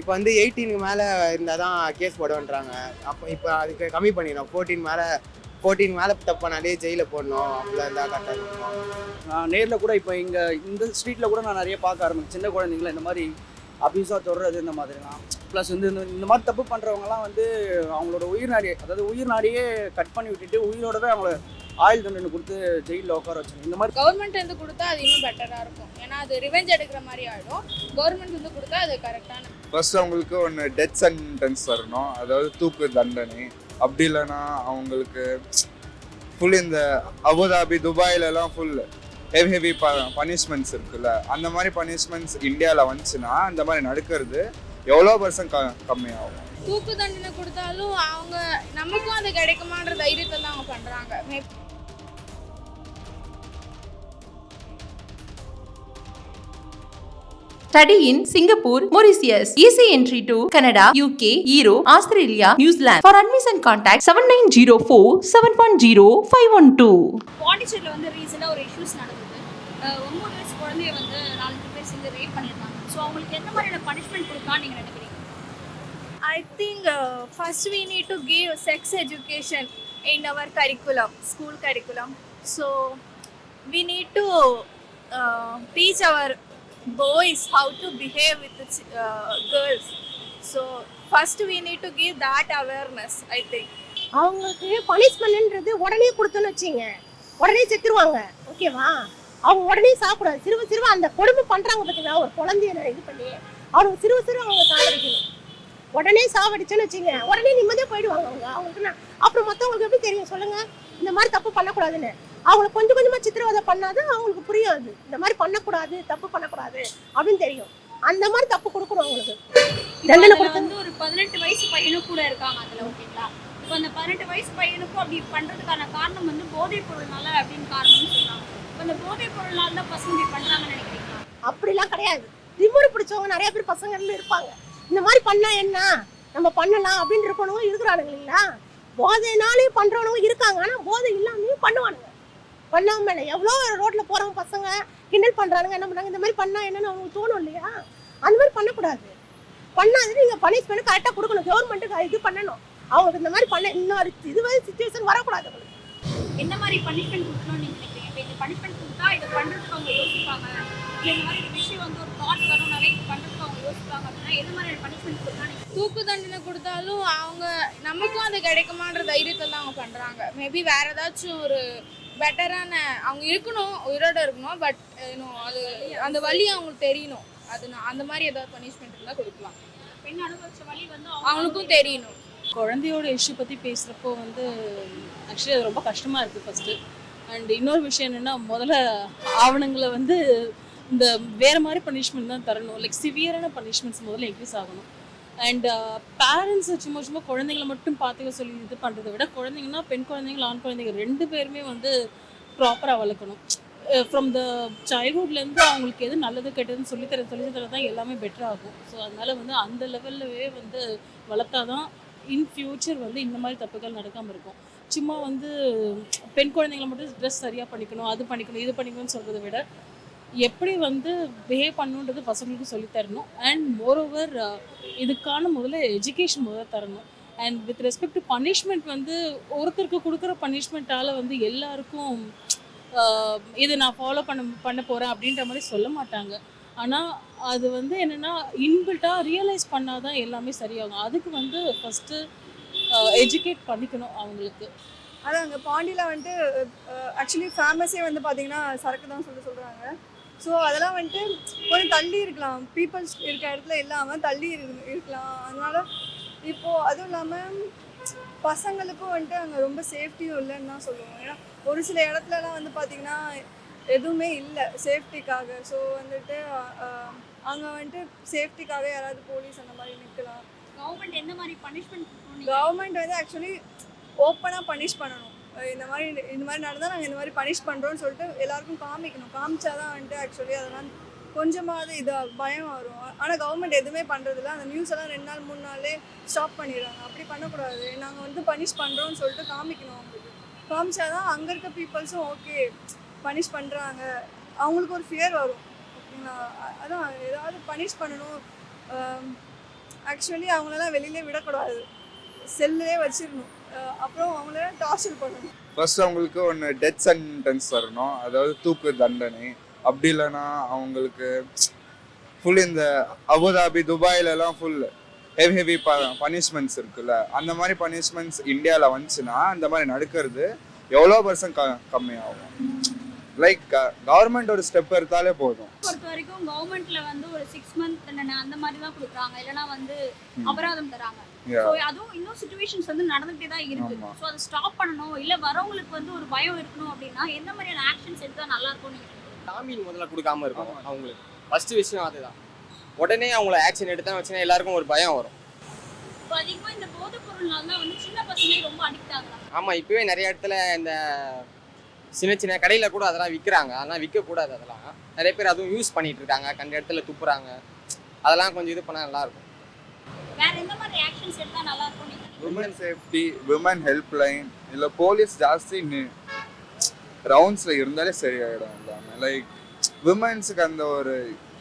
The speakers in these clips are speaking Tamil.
இப்போ வந்து எயிட்டீனுக்கு மேலே இருந்தால் தான் கேஸ் போடுவேன்றாங்க. அப்போ இப்போ அதுக்கு கம்மி பண்ணிடணும். ஃபோர்டீன் மேலே ஃபோர்டீன் மேலே தப்பானாலே ஜெயிலில் போடணும். அப்படிலாம் இருந்தால் கரெக்டாக இருக்கும்? நான் நேரில் கூட இப்போ இங்கே இந்த ஸ்ட்ரீட்டில் கூட நான் நிறைய பார்க்க ஆரம்பிச்சேன். சின்ன குழந்தைங்கள இந்த மாதிரி அபியூஸாக தொடர்றது இந்த மாதிரிலாம். ப்ளஸ் வந்து இந்த இந்த மாதிரி தப்பு பண்ணுறவங்கலாம் வந்து அவங்களோட உயிர் நாடியை அதாவது உயிர் நாடியே கட் பண்ணி விட்டுட்டு உயிரோடவே அவங்கள ஆயுள் தண்டனை கொடுத்து ஜெயிலில் உட்கார வச்சாங்க இந்த மாதிரி கவர்மெண்ட் வந்து கொடுத்தா அது இன்னும் பெட்டராக இருக்கும். ஏன்னா அது ரிவெஞ்ச் எடுக்கிற மாதிரி ஆகிடும் கவர்மெண்ட் வந்து கொடுத்தா அது கரெக்டான ஃபர்ஸ்ட் அவங்களுக்கு ஒன்று டெத் சென்டென்ஸ் தரணும் அதாவது தூக்கு தண்டனை. அப்படி இல்லைன்னா அவங்களுக்கு ஃபுல் இந்த அபுதாபி துபாயிலலாம் ஃபுல் ஹெவி ஹெவி ப பனிஷ்மெண்ட்ஸ் இருக்குல்ல. அந்த மாதிரி பனிஷ்மெண்ட்ஸ் இந்தியாவில் வந்துச்சுன்னா இந்த மாதிரி நடக்கிறது எவ்வளோ பர்சன்ட் க கம்மியாகும்? தூக்கு தண்டனை கொடுத்தாலும் அவங்க நமக்கும் அது கிடைக்குமான்ற தைரியத்தை தான் அவங்க பண்ணுறாங்க Study in Singapore, Mauritius. Easy entry to Canada, UK, Europe, Australia, New Zealand. For admission contact 7904 710 512. பாண்டிச்சேரியில் வந்து ரீசெண்டாக ஒரு இஷ்யூஸ் நடந்தது ஒன்பது வயசு குழந்தைய வந்து நாலஞ்சு பேர் சேர்ந்து ரேப் பண்ணியிருந்தாங்க ஸோ அவங்களுக்கு எந்த மாதிரியான பனிஷ்மெண்ட் கொடுக்கலாம்னு நீங்கள் நினைக்கிறீங்க I think uh, first we need to give sex education in our curriculum, school curriculum. So we need to uh, teach our boys how to behave with the uh, girls. So first we need to give that awareness, I think. அவங்களுக்கு பனிஷ்மெண்ட்ன்றது உடனே கொடுத்தோன்னு வச்சுங்க. உடனே செத்துருவாங்க. ஓகேவா அவங்க உடனே சாப்பிடாது. சிறுவ சிறுவ அந்த கொடுமை பண்றாங்க பார்த்தீங்களா ஒரு குழந்தைய இது பண்ணி அவங்க சிறுவ சிறுவ அவங்க சாவடிக்கணும். உடனே சாவடிச்சோன்னு வச்சுங்க. உடனே நிம்மதியாக போயிடுவாங்க அவங்க. அவங்களுக்கு நான் அப்புறம் மற்றவங்களுக்கு எப்படி தெரியும்? சொல்லுங்க. இந்த மாதிரி தப்பு பண்ணக்கூடாதுன்னு. அவங்களுக்கு கொஞ்சம் கொஞ்சமா சித்திரவதை பண்ணாதான் அவங்களுக்கு புரியாது. இந்த மாதிரி பண்ணக்கூடாது தப்பு பண்ணக்கூடாது அப்படின்னு தெரியும். அந்த மாதிரி தப்பு கொடுக்கணும் அவங்களுக்கு. தண்டனை. வந்து ஒரு பதினெட்டு வயசு பையனும் கூட இருக்காங்க அதில் ஓகேங்களா? இப்போ அந்த பதினெட்டு வயசு பையனுக்கும் அப்படி பண்ணுறதுக்கான காரணம் வந்து போதைப் பொருள்னால அப்படின்னு காரணம்னு சொல்றாங்க. இப்போ அந்த போதைப் பொருள்னால தான் பசங்க இப்படி பண்ணுறாங்கன்னு நினைக்கிறீங்களா? அப்படிலாம் கிடையாது. திமுரு பிடிச்சவங்க நிறைய பேர் பசங்கள்ல இருப்பாங்க. இந்த மாதிரி பண்ணா என்ன? நம்ம பண்ணலாம் அப்படின்னு இருக்கவங்க இருக்கிறானுங்க இல்லைங்களா? போதைனாலே பண்றவனுங்க இருக்காங்க. ஆனா போதை இல்லாமையும் பண்ணுவானுங்க. பண்ணாம இல்லை எவ்வளோ ரோட்ல போறவங்க பசங்க கிண்டல் பண்றானுங்க என்ன பண்ணாங்க இந்த மாதிரி பண்ணா என்னன்னு அவங்களுக்கு தோணும் இல்லையா? அந்த மாதிரி பண்ணக்கூடாது. பண்ணாது நீங்க பனிஷ்மெண்ட் கரெக்டாக கொடுக்கணும். கவர்மெண்ட்டுக்கு இது பண்ணணும். அவங்களுக்கு இந்த மாதிரி பண்ண இன்னொரு இது மாதிரி சுச்சுவேஷன் வரக்கூடாது அவங்களுக்கு. என்ன மாதிரி பனிஷ்மெண்ட் கொடுக்கணும்னு நீங்கள் நினைக்கிறீங்க? இப்போ இந்த பனிஷ்மெண்ட் கொடுத்தா இதை பண்ணுறதுக்கு அவங்க யோசிப்பாங்க. இந்த மாதிரி ஒரு விஷயம் வந்து ஒரு தாட் வரும் நிறைய இது பண்ணுறதுக்கு அவங்க யோசிப்பாங்க அப்படின்னா எந்த மாதிரியான பனிஷ்மெண்ட் கொடுக்கலாம் நீங்கள் தூக்கு தண்டனை கொடுத்தாலும் அவங்க நமக்கும் அது கிடைக்குமான்ற தைரியத்தை தான் அவங்க பண்ணுறாங்க மேபி வேற ஏதாச்சும் ஒரு பெட்டரான அவங்க இருக்கணும் உயிரோட இருக்கணும் பட் இன்னும் அது அந்த வழி அவங்களுக்கு தெரியணும். அது நான் அந்த மாதிரி ஏதாவது பனிஷ்மெண்ட் இருந்தால் கொடுக்கலாம். பெண் அனுபவிச்ச வழி வந்து அவங்க அவங்களுக்கும் தெரியணும். குழந்தையோட இஷ்யூ பற்றி பேசுகிறப்போ வந்து ஆக்சுவலி அது ரொம்ப கஷ்டமாக இருக்குது ஃபஸ்ட்டு அண்ட் இன்னொரு விஷயம் என்னென்னா முதல்ல ஆவணங்களை வந்து இந்த வேறு மாதிரி பனிஷ்மெண்ட் தான் தரணும். லைக் சிவியரான பனிஷ்மெண்ட்ஸ் முதல்ல இன்க்ரீஸ் ஆகணும். அண்ட் பேரண்ட்ஸ் சும்மா சும்மா குழந்தைங்களை மட்டும் பார்த்துக்க சொல்லி இது பண்ணுறதை விட குழந்தைங்கன்னா பெண் குழந்தைங்க ஆண் குழந்தைங்க ரெண்டு பேருமே வந்து ப்ராப்பராக வளர்க்கணும். ஃப்ரம் த சைல்ட்ஹுட்லேருந்து அவங்களுக்கு எது நல்லது கெட்டதுன்னு சொல்லித்தர சொல்லித்தர தான் எல்லாமே பெட்டர் ஆகும். ஸோ அதனால் வந்து அந்த லெவல்லவே வந்து வளர்த்தா தான் இன் ஃப்யூச்சர் வந்து இந்த மாதிரி தப்புகள் நடக்காமல் இருக்கும். சும்மா வந்து பெண் குழந்தைங்களை மட்டும் ட்ரெஸ் சரியாக பண்ணிக்கணும் அது பண்ணிக்கணும் இது பண்ணிக்கணும்னு சொல்கிறத விட எப்படி வந்து பிஹேவ் பண்ணுன்றது பசங்களுக்கு சொல்லித் தரணும். அண்ட் மோரோவர் uh, இதுக்கான முதல்ல எஜுகேஷன் முதல்ல தரணும். And with respect to punishment வந்து ஒருத்தருக்கு கொடுக்குற பனிஷ்மெண்ட்டால் வந்து எல்லாருக்கும் uh, இது நான் ஃபாலோ பண்ண பண்ண போகிறேன் அப்படின்ற மாதிரி சொல்ல மாட்டாங்க. ஆனால் அது வந்து என்னென்னா இன்பில்ட்டாக ரியலைஸ் பண்ணால் தான் எல்லாமே சரியாகும். அதுக்கு வந்து ஃபஸ்ட்டு எஜுகேட் uh, பண்ணிக்கணும் அவங்களுக்கு. அதான் அங்கே பாண்டியில் வந்துட்டு ஆக்சுவலி ஃபேமஸே வந்து பார்த்தீங்கன்னா சரக்கு தான் சொல்லி சொல்கிறாங்க ஸோ அதெல்லாம் வந்துட்டு கொஞ்சம் தள்ளி இருக்கலாம். பீப்புள்ஸ் இருக்க இடத்துல இல்லாமல் தள்ளி இரு- இருக்கலாம். அதனால இப்போது அதுவும் இல்லாமல் பசங்களுக்கும் வந்துட்டு அங்கே ரொம்ப சேஃப்டியும் இல்லைன்னு தான் சொல்லுவோம். ஏன்னா ஒரு சில இடத்துலலாம் வந்து பார்த்திங்கன்னா எதுவுமே இல்லை சேஃப்டிக்காக ஸோ வந்துட்டு அங்கே வந்துட்டு சேஃப்டிக்காக யாராவது போலீஸ் அந்த மாதிரி நிற்கலாம் கவர்மெண்ட் எந்த மாதிரி பனிஷ்மெண்ட் கவர்மெண்ட் வந்து ஆக்சுவலி ஓப்பனாக பனிஷ் பண்ணணும். இந்த மாதிரி இந்த மாதிரி நடந்தால் நாங்கள் இந்த மாதிரி பனிஷ் பண்ணுறோம்னு சொல்லிட்டு எல்லாருக்கும் காமிக்கணும். காமிச்சாதான் வந்துட்டு ஆக்சுவலி அதெல்லாம் கொஞ்சமாவது இதாக பயம் வரும். ஆனால் கவர்மெண்ட் எதுவுமே பண்ணுறதில்ல அந்த நியூஸ் எல்லாம் ரெண்டு நாள் மூணு நாளே ஸ்டாப் பண்ணிடுறாங்க. அப்படி பண்ணக்கூடாது. நாங்கள் வந்து பனிஷ் பண்ணுறோம்னு சொல்லிட்டு காமிக்கணும் அவங்களுக்கு. காமிச்சாதான் அங்கே இருக்க பீப்புள்ஸும் ஓகே பனிஷ் பண்ணுறாங்க அவங்களுக்கு ஒரு ஃபியர் வரும். ஓகேங்களா? அதான் ஏதாவது பனிஷ் பண்ணணும். ஆக்சுவலி அவங்களெல்லாம் வெளியிலே விடக்கூடாது. செல்லே வச்சிடணும். அப்புறம் அவங்கள டார்ச்சர் பண்ணணும். ஃபர்ஸ்ட் அவங்களுக்கு ஒன்று டெத் சென்டென்ஸ் தரணும். அதாவது தூக்கு தண்டனை. அப்படி இல்லைன்னா அவங்களுக்கு ஃபுல் இந்த அபுதாபி துபாயிலலாம் ஃபுல் ஹெவி ஹெவி ப பனிஷ்மெண்ட்ஸ் இருக்குல்ல. அந்த மாதிரி பனிஷ்மெண்ட்ஸ் இந்தியாவில் வந்துச்சுன்னா அந்த மாதிரி நடக்கிறது எவ்வளோ பர்சன்ட் க கம்மியாகும்? லைக் கவர்மெண்ட் ஒரு ஸ்டெப் எடுத்தாலே போதும். பொறுத்த வரைக்கும் கவர்மெண்ட்ல வந்து ஒரு சிக்ஸ் மந்த் அந்த மாதிரி தான் கொடுக்குறாங்க. இல்லைன்னா வந்து அபராதம் தராங்க. ஸோ அதுவும் இன்னும் சுச்சுவேஷன்ஸ் வந்து நடந்துகிட்டே தான் இருக்கு. ஆமா. ஸோ அதை ஸ்டாப் பண்ணணும். இல்ல வரவங்களுக்கு வந்து ஒரு பயம் இருக்கணும் அப்படின்னா எந்த மாதிரியான ஆக்ஷன்ஸ் எடுத்தா நல்லா இருக்கும் நீங்க ஜாமீன் முதல்ல கொடுக்காம இருக்கும் அவங்களுக்கு. ஃபர்ஸ்ட் விஷயம் அதுதான். உடனே அவங்கள ஆக்ஷன் எடுத்தா வச்சுன்னா எல்லாருக்கும் ஒரு பயம் வரும். இப்போ அதிகமா இந்த போதைப் பொருள்னால தான் வந்து சின்ன பசங்களே ரொம்ப அடிக்ட் ஆகுறாங்க. ஆமாம் இப்போவே நிறைய இடத்துல இந்த சின்ன சின்ன கடையில் கூட அதெல்லாம் விற்கிறாங்க அதெல்லாம் விற்கக்கூடாது அதெல்லாம். நிறைய பேர் அதுவும் யூஸ் பண்ணிட்டு இருக்காங்க. கண்ட இடத்துல துப்புறாங்க. அதெல்லாம் கொஞ்சம் இது பண்ணால் நல்லாயிருக்கும் women safety women help line இல்லை போலீஸ் ஜாஸ்தி ரவுண்ட்ஸில் இருந்தாலே சரியாயிடும் எல்லாமே. லைக் விமன்ஸுக்கு அந்த ஒரு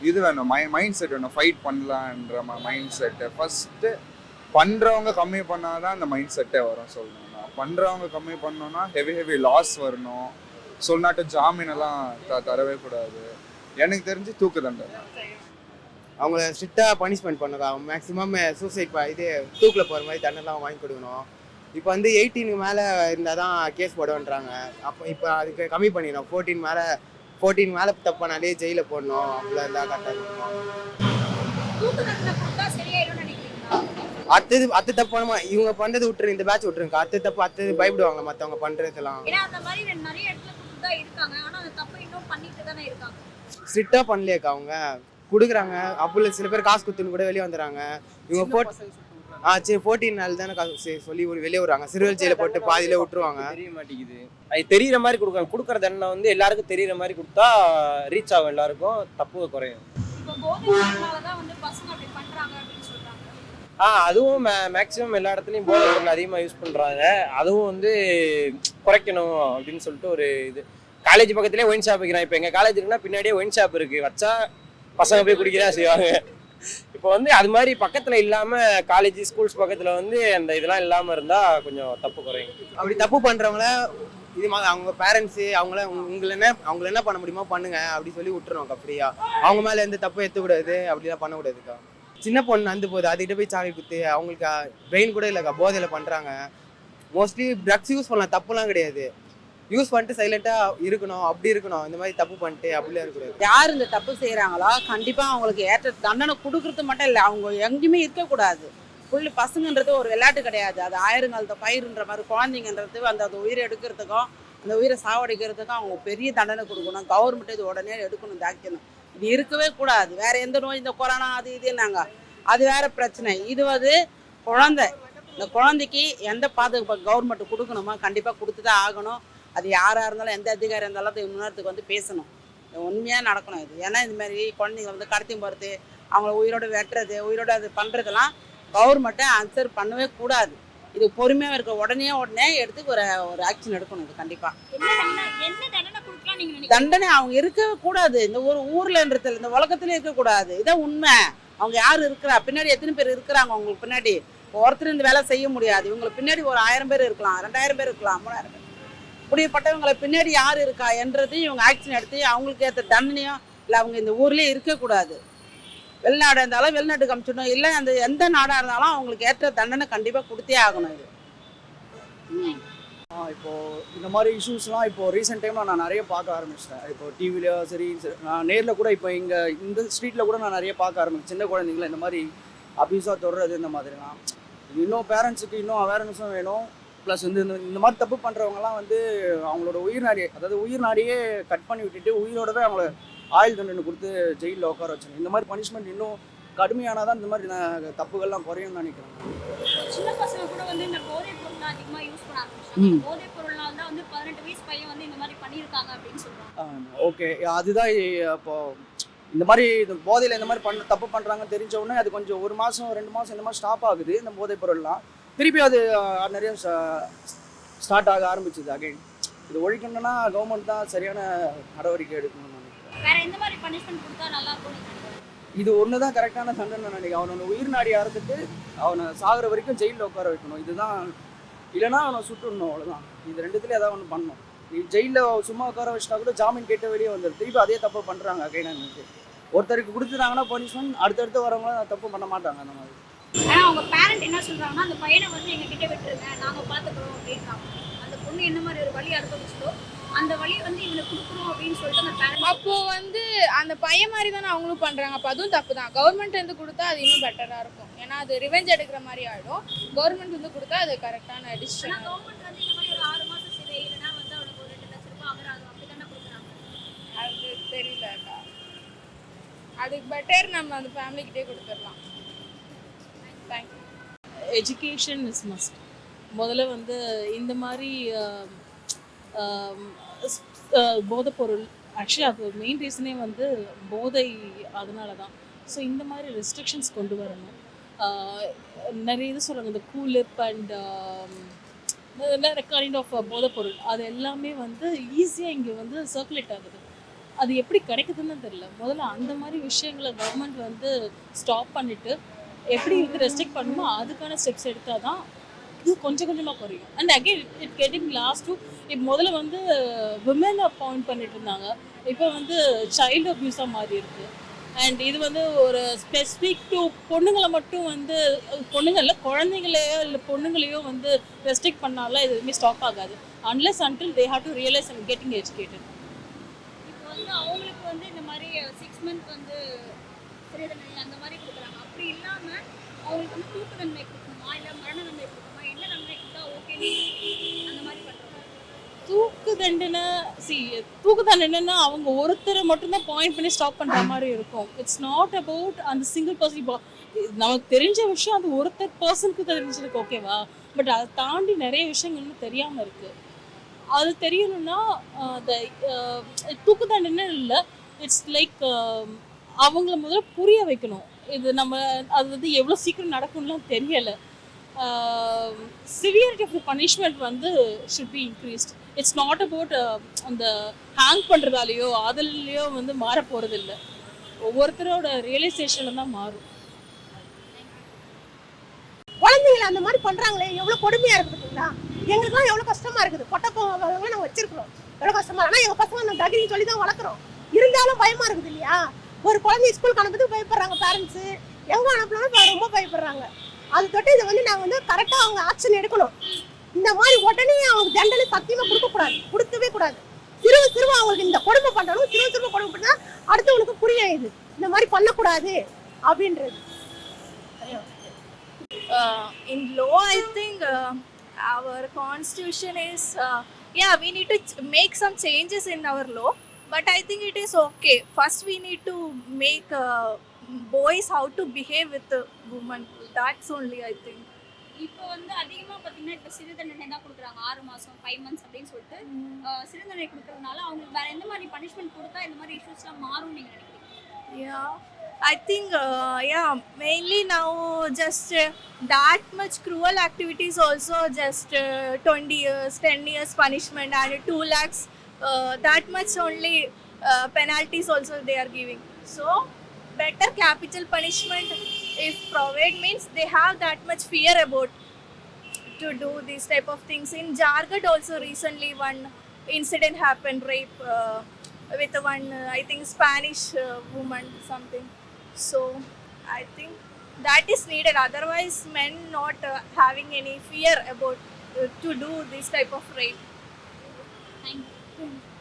இது வேணும் மை மைண்ட் செட் வேணும். ஃபைட் பண்ணலான்ற மைண்ட் செட்டு ஃபஸ்ட்டு பண்ணுறவங்க கம்மி பண்ணால் தான் அந்த மைண்ட் செட்டே வரும் சொல்லணும்னா. பண்ணுறவங்க கம்மி பண்ணோன்னா ஹெவி ஹெவி லாஸ் வரணும். சொல்லாட்டு ஜாமீன் எல்லாம் த தரவே கூடாது. எனக்கு தெரிஞ்சு தூக்கு தண்டனை. அவங்கள ஸ்ட்ரிக்டாக பனிஷ்மெண்ட் அவங்க மேக்ஸிமம் சூசைட் இது தூக்கில் போகிற மாதிரி தண்டனைலாம் வாங்கி கொடுக்கணும். இப்போ வந்து எயிட்டீனுக்கு மேலே இருந்தால் தான் கேஸ் போடுவேன்றாங்க. அப்போ இப்போ அதுக்கு கம்மி பண்ணிடணும். ஃபோர்டீன் மேலே ஃபோர்டீன் மேலே தப்பானாலே ஜெயிலில் போடணும். அப்படிலாம் இருந்தால் கரெக்டாக அடுத்தது அடுத்த தப்பு பண்ணமா இவங்க பண்ணுறது விட்டுருங்க இந்த பேட்ச் விட்டுருங்க. அடுத்த தப்பு அடுத்தது பயப்படுவாங்க மற்றவங்க பண்ணுறதுலாம் ஸ்ட்ரிக்டாக பண்ணலையாக்கா அவங்க. கொடுக்குறாங்க. அப்போ சில பேர் காசு கொடுத்துன்னு கூட வெளியே வந்துடுறாங்க இவங்க போட் ஆ சரி ஃபோர்டீன் நாள் தானே காசு சரி சொல்லி ஒரு வெளியே விடுறாங்க. சிறுவல் ஜெயில போட்டு பாதியிலே விட்டுருவாங்க. தெரிய மாட்டேங்குது. அது தெரியுற மாதிரி கொடுக்கணும் கொடுக்குற தண்டனை வந்து எல்லாருக்கும் தெரியுற மாதிரி கொடுத்தா ரீச் ஆகும் எல்லாருக்கும். தப்பு குறையும். ஆ அதுவும் மே மேக்ஸிமம் எல்லா இடத்துலையும் போதை பொருள் அதிகமாக யூஸ் பண்ணுறாங்க அதுவும் வந்து குறைக்கணும் அப்படின்னு சொல்லிட்டு ஒரு இது. காலேஜ் பக்கத்துலேயே ஒயின் ஷாப் வைக்கிறான் இப்போ எங்கள் காலேஜ் இருக்குன்னா பின்னாடியே ஒயின் ஷாப் இருக்குது வச்சா பசங்க போய் குடிக்கிறா செய்வாங்க. இப்போ வந்து அது மாதிரி பக்கத்தில் இல்லாமல் காலேஜ் ஸ்கூல்ஸ் பக்கத்தில் வந்து அந்த இதெல்லாம் இல்லாமல் இருந்தால் கொஞ்சம் தப்பு குறையும். அப்படி தப்பு பண்றவங்கள இது மாதிரி அவங்க பேரண்ட்ஸு அவங்கள உங்களை என்ன அவங்கள என்ன பண்ண முடியுமோ பண்ணுங்க அப்படி சொல்லி விட்டுருவாங்க அப்படியா அவங்க மேல எந்த தப்பும் எடுத்துக்கூடாது அப்படிலாம் பண்ணக்கூடாதுக்கா. சின்ன பொண்ணு வந்து போகுது அதுக்கிட்ட போய் சாவி குத்து அவங்களுக்கு பிரெயின் கூட இல்லைக்கா போதையில் பண்ணுறாங்க மோஸ்ட்லி ட்ரக்ஸ் யூஸ் பண்ணலாம் தப்புலாம் கிடையாது. யூஸ் பண்ணிட்டு சைலண்டா இருக்கணும் அப்படி இருக்கணும். இந்த மாதிரி தப்பு பண்ணிட்டு அப்படிலாம் இருக்கக்கூடாது. யார் இந்த தப்பு செய்கிறாங்களோ கண்டிப்பாக அவங்களுக்கு ஏற்ற தண்டனை கொடுக்கறது மட்டும் இல்லை அவங்க எங்கேயுமே இருக்கக்கூடாது. புள்ளி பசங்கன்றது ஒரு விளையாட்டு கிடையாது. அது ஆயிரங்காலத்தை பயிருன்ற மாதிரி குழந்தைங்கன்றது அந்த அந்த உயிரை எடுக்கிறதுக்கும் அந்த உயிரை சாவடிக்கிறதுக்கும் அவங்க பெரிய தண்டனை கொடுக்கணும். கவர்மெண்ட் இது உடனே எடுக்கணும் தாக்கணும் இது இருக்கவே கூடாது. வேற எந்த நோய் இந்த கொரோனா அது இதுன்னாங்க அது வேற பிரச்சனை. இது வந்து குழந்தை. இந்த குழந்தைக்கு எந்த பாதுகாப்பு கவர்மெண்ட் கொடுக்கணுமோ கண்டிப்பாக கொடுத்து தான் ஆகணும். அது யாராக இருந்தாலும் எந்த அதிகாரி இருந்தாலும் அது முன்னேறத்துக்கு வந்து பேசணும். உண்மையாக நடக்கணும் இது. ஏன்னா இந்த மாதிரி குழந்தைங்க வந்து கடத்தி போகிறது அவங்கள உயிரோட வெட்டுறது உயிரோட அது பண்ணுறதெல்லாம் கவர்மெண்ட்டை ஆன்சர் பண்ணவே கூடாது. இது பொறுமையாக இருக்க உடனே உடனே எடுத்து ஒரு ஒரு ஆக்ஷன் எடுக்கணும் இது கண்டிப்பாக தண்டனை அவங்க இருக்கவே கூடாது. இந்த ஒரு ஊர்லன்றதுல இந்த உலகத்துல இருக்கக்கூடாது இதான் உண்மை. அவங்க யார் இருக்கிறா? பின்னாடி எத்தனை பேர் இருக்கிறாங்க அவங்களுக்கு பின்னாடி? ஒருத்தர் இந்த வேலை செய்ய முடியாது. இவங்களுக்கு பின்னாடி ஒரு ஆயிரம் பேர் இருக்கலாம் ரெண்டாயிரம் பேர் இருக்கலாம் மூணாயிரம் பேர் இப்படிப்பட்டவங்களை பின்னாடி யார் இருக்கா என்றதையும் இவங்க ஆக்ஷன் எடுத்து அவங்களுக்கு ஏற்ற தண்டனையும் இல்லை அவங்க இந்த ஊர்லேயே இருக்கக்கூடாது. வெளிநாடு இருந்தாலும் வெளிநாட்டுக்கு அனுப்பிச்சிடணும் இல்லை அந்த எந்த நாடாக இருந்தாலும் அவங்களுக்கு ஏற்ற தண்டனை கண்டிப்பாக கொடுத்தே ஆகணும் இது. ம். இந்த மாதிரி இஷ்யூஸ்லாம் இப்போ ரீசெண்ட் டைமில் நான் நிறைய பார்க்க ஆரம்பிச்சிட்டேன். இப்போ டிவிலையோ சரி சரி, நான் நேரில் கூட இப்போ இங்கே இந்த ஸ்ட்ரீட்டில் கூட நான் நிறைய பார்க்க ஆரம்பிச்சேன். சின்ன குழந்தைங்கள இந்த மாதிரி அபியூஸாக தொடர்றது இந்த மாதிரிலாம். இன்னும் பேரண்ட்ஸுக்கு இன்னும் அவேர்னஸும் வேணும். ப்ளஸ் வந்து இந்த மாதிரி தப்பு பண்ணுறவங்கலாம் வந்து அவங்களோட உயிர் நாடியை அதாவது உயிர் நாடியே கட் பண்ணி விட்டுட்டு உயிரோடவே அவங்கள ஆயுள் தண்டனை கொடுத்து ஜெயிலில் உட்கார வச்சிடணும். இந்த மாதிரி பனிஷ்மெண்ட் இன்னும் கடுமையானால் தான் இந்த மாதிரி நான் தப்புகள்லாம் குறையும்னு நினைக்கிறேன். சின்ன பசங்க கூட வந்து இந்த போதைப் பொருள் அதிகமா யூஸ் பண்ண ஆரம்பிச்சாங்க. ம். போதைப் பொருள்னால தான் வந்து பதினெட்டு வயசு பையன் வந்து இந்த மாதிரி பண்ணியிருக்காங்க அப்படின்னு சொல்றாங்க. ஓகே அதுதான் இ- அப்போ இந்த மாதிரி இந்த போதையில் இந்த மாதிரி பண்ண தப்பு பண்ணுறாங்கன்னு தெரிஞ்ச உடனே அது கொஞ்சம் ஒரு மாதம் ரெண்டு மாதம் இந்த மாதிரி ஸ்டாப் ஆகுது இந்த போதைப் பொருள்லாம். திருப்பி அது நிறைய ஸ்டார்ட் ஆக ஆரம்பிச்சது அகைன் இது ஒழிக்கணும்னா கவர்மெண்ட் தான் சரியான நடவடிக்கை எடுக்கணும்னு நினைக்கிறேன்? இது ஒன்று தான் கரெக்டான தண்டனை நினைக்கிறேன். அவனோட உயிர் நாடி அறுத்துட்டு அவனை சாகுற வரைக்கும் ஜெயிலில் உட்கார வைக்கணும். இதுதான் இல்லைன்னா அவனை சுட்டுடணும் அவ்வளோதான் இது ரெண்டுத்துல ஏதாவது ஒன்று பண்ணணும். நீ ஜெயிலில் சும்மா உட்கார வச்சிட்டா கூட ஜாமீன் கேட்டு வெளியே வந்துடும் திருப்பி அதே தப்பு பண்ணுறாங்க கைனனுக்கு ஒருத்தருக்கு கொடுத்துட்டாங்கன்னா பனிஷ்மெண்ட் அடுத்தடுத்து வரவங்க தப்பு பண்ண மாட்டாங்க அந்த மாதிரி. ஆனா அவங்க பேரண்ட் என்ன சொல்றாங்கன்னா அந்த பையனை வந்து எங்க கிட்ட விட்டுருங்க நாங்க பாத்துக்கிறோம் அப்படின்றாங்க. அந்த பொண்ணு என்ன மாதிரி ஒரு வழி அனுபவிச்சதோ அந்த வழியை வந்து இவனுக்கு கொடுக்குறோம் அப்படின்னு சொல்லிட்டு அந்த பேரண்ட் அப்போ வந்து அந்த பையன் மாதிரி தானே அவங்களும் பண்றாங்க. அப்போ அதுவும் தப்பு தான். கவர்மெண்ட் வந்து கொடுத்தா அது இன்னும் பெட்டரா இருக்கும். ஏன்னா அது ரிவெஞ்ச் எடுக்கிற மாதிரி ஆயிடும். கவர்மெண்ட் வந்து கொடுத்தா அது கரெக்டான டிசிஷன் கவர்மெண்ட் வந்து இந்த மாதிரி ஒரு ஆறு சிறை இல்லைன்னா வந்து அவனுக்கு ஒரு ரெண்டு லட்ச ரூபாய் அபராதம் அப்படி தானே கொடுக்குறாங்க. அது தெரியலக்கா அதுக்கு பெட்டர் நம்ம அந்த ஃபேமிலிக்கிட்டே கொடுத்துடலாம். தேங்க்யூ எஜுகேஷன் இஸ் மஸ்ட் முதல்ல வந்து இந்த மாதிரி um, um, uh, போதைப்பொருள் ஆக்சுவலி அது மெயின் ரீசனே வந்து போதை அதனால தான் ஸோ இந்த மாதிரி ரெஸ்ட்ரிக்ஷன்ஸ் கொண்டு வரணும். Uh, நிறைய இது சொல்கிறாங்க இந்த கூலிப் அண்ட் கைண்ட் ஆஃப் போதைப்பொருள் அது எல்லாமே வந்து ஈஸியாக இங்கே வந்து சர்க்குலேட் ஆகுது. அது எப்படி கிடைக்குதுன்னு தெரியல. முதல்ல அந்த மாதிரி விஷயங்களை கவர்மெண்ட் வந்து ஸ்டாப் பண்ணிவிட்டு எப்படி இது ரெஸ்ட்ரிக்ட் பண்ணுமோ அதுக்கான ஸ்டெப்ஸ் எடுத்தால் தான் இது கொஞ்சம் கொஞ்சமாக குறையும். And again it getting lost too இப்போ முதல்ல வந்து விமன் அப்பாயிண்ட் பண்ணிட்டு இருந்தாங்க. இப்போ வந்து சைல்டு அப்யூஸாக மாறி இருக்கு. அண்ட் இது வந்து ஒரு ஸ்பெசிஃபிக் டு பொண்ணுங்களை மட்டும் வந்து பொண்ணுங்கள் இல்லை குழந்தைங்களையோ இல்லை பொண்ணுங்களையோ வந்து ரெஸ்ட்ரிக்ட் பண்ணாலும் இது எதுவுமே ஸ்டாப் ஆகாது. Unless until they have to realize and getting educated இப்போ வந்து அவங்களுக்கு வந்து இந்த மாதிரி uh, சிக்ஸ் மந்த் வந்து சிறை தண்டனை அந்த மாதிரி கொடுக்குறாங்க. அப்படி இல்லாம அவங்களுக்கு வந்து தூக்கு தண்டனை கொடுக்கணுமா இல்ல மரண தண்டனை கொடுக்கணுமா என்ன தண்டனை கொடுத்தா ஓகே அந்த மாதிரி பண்றாங்க தூக்கு தண்டனை சி தூக்கு தண்டனைன்னா அவங்க ஒருத்தரை மட்டும்தான் பாயிண்ட் பண்ணி ஸ்டாப் பண்ணுற மாதிரி இருக்கும். இட்ஸ் நாட் அபவுட் அந்த சிங்கிள் பர்சன் இப்போ நமக்கு தெரிஞ்ச விஷயம் அது ஒருத்தர் பர்சனுக்கு தெரிஞ்சிருக்கு ஓகேவா பட் அதை தாண்டி நிறைய விஷயங்கள் இன்னும் தெரியாமல் இருக்குது அது தெரியணும்னா அந்த தூக்கு தண்டனை இல்லை இட்ஸ் லைக் um, அவங்கள முதல்ல புரிய வைக்கணும் இது நம்ம அது வந்து எவ்வளோ சீக்கிரம் நடக்கும்லாம் தெரியலை சிவியரிட்டி ஆஃப் த பனிஷ்மெண்ட் வந்து should be increased it's not about அந்த ஹேங் பண்ணுறதாலேயோ அதுலேயோ வந்து மாற போகிறது இல்லை ஒவ்வொருத்தரோட ரியலைசேஷனில் தான் மாறும் குழந்தைங்களை அந்த மாதிரி பண்றாங்களே எவ்வளவு கொடுமையா இருக்கு பார்த்தீங்களா எங்களுக்குலாம் எவ்வளவு கஷ்டமா இருக்குது பொட்டப்போ நாங்க வச்சிருக்கிறோம் எவ்வளவு கஷ்டமா ஆனா எங்க பசங்க அந்த தகுதின்னு சொல்லி தான் வளர்க்குறோம் இருந்தாலும் பயமா இருக்குது இல்லையா ஒரு குழந்தைய ஸ்கூலுக்கு அனுப்புறதுக்கு பயப்படுறாங்க பேரண்ட்ஸு எவ்வளோ அனுப்பினாலும் ரொம்ப பயப்படுறாங்க. அது தொட்டு இதை வந்து நாங்கள் வந்து கரெக்டாக அவங்க ஆக்ஷன் எடுக்கணும். இந்த மாதிரி உடனே அவங்க தண்டனை சத்தியமாக கொடுக்கக்கூடாது கொடுக்கவே கூடாது. திரும்ப திரும்ப அவங்களுக்கு இந்த கொடுமை பண்றவங்க திரும்ப திரும்ப கொடுமை பண்ணால் அடுத்தவங்களுக்கு புரிய இது இந்த மாதிரி பண்ணக்கூடாது அப்படின்றது. In law I think our constitution is constitution is need yeah we need to in make some changes in our law. But i think it is okay first we need to make uh, boys how to behave with a woman that's only i think இப்போ வந்து அதிகமா பாத்தீங்கன்னா இப்போ சிறு தண்டனை தான் கொடுக்குறாங்க ஆறு மாசம் ஃபைவ் மந்த்ஸ் அப்படின்னு சொல்லிட்டு சிறு தண்டனை கொடுக்கறதுனால அவங்களுக்கு வேற எந்த மாதிரி பனிஷ்மெண்ட் கொடுத்தா இந்த மாதிரி இஷ்யூஸ்லாம் மாறும் நீங்க நினைக்கிறீங்க yeah i think uh, yeah mainly now just uh, that much cruel activities also just uh, 20 years 10 years punishment and 2 lakhs uh, that much only uh, penalties also they are giving. So better capital punishment if provide means they have that much fear about to do these type of things. In jargat also recently one incident happened rape uh, with one uh, i think spanish uh, woman something. So i think that is needed. Otherwise men not uh, having any fear about uh, to do this type of rape Thank you.